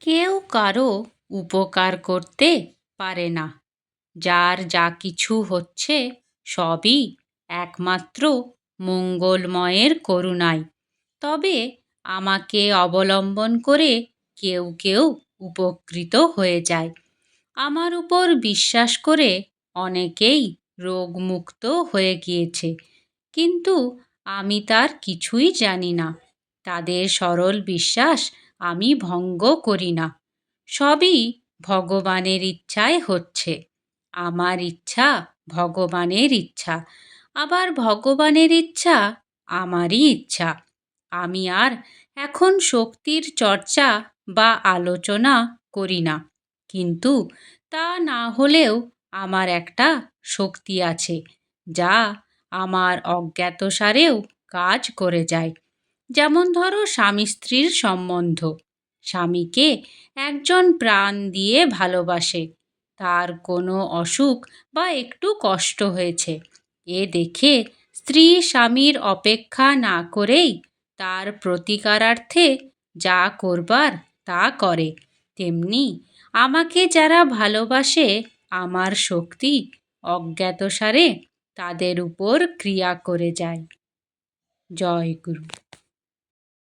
কেউ কারও উপকার করতে পারে না। যার যা কিছু হচ্ছে সবই একমাত্র মঙ্গলময়ের করুণায়। তবে আমাকে অবলম্বন করে কেউ কেউ উপকৃত হয়ে যায়। আমার উপর বিশ্বাস করে অনেকেই রোগমুক্ত হয়ে গিয়েছে। কিন্তু আমি তার কিছুই জানি না। তাদের সরল বিশ্বাস আমি ভঙ্গ করি না। সবই ভগবানের ইচ্ছায় হচ্ছে। আমার ইচ্ছা ভগবানের ইচ্ছা। আবার ভগবানের ইচ্ছা আমারই ইচ্ছা। আমি আর এখন শক্তির চর্চা বা আলোচনা করি না। কিন্তু তা না হলেও আমার একটা শক্তি আছে, যা আমার অজ্ঞাতসারেও কাজ করে যায়। যেমন ধরো স্বামী স্ত্রীর সম্বন্ধ। স্বামীকে একজন প্রাণ দিয়ে ভালোবাসে। তার কোনো অসুখ বা একটু কষ্ট হয়েছে। এ দেখে স্ত্রী স্বামীর অপেক্ষা না করেই তার প্রতিকারার্থে যা করবার তা করে। তেমনি আমাকে যারা ভালোবাসে, আমার শক্তি অজ্ঞাতসারে তাদের উপর ক্রিয়া করে যায়। জয় গুরু।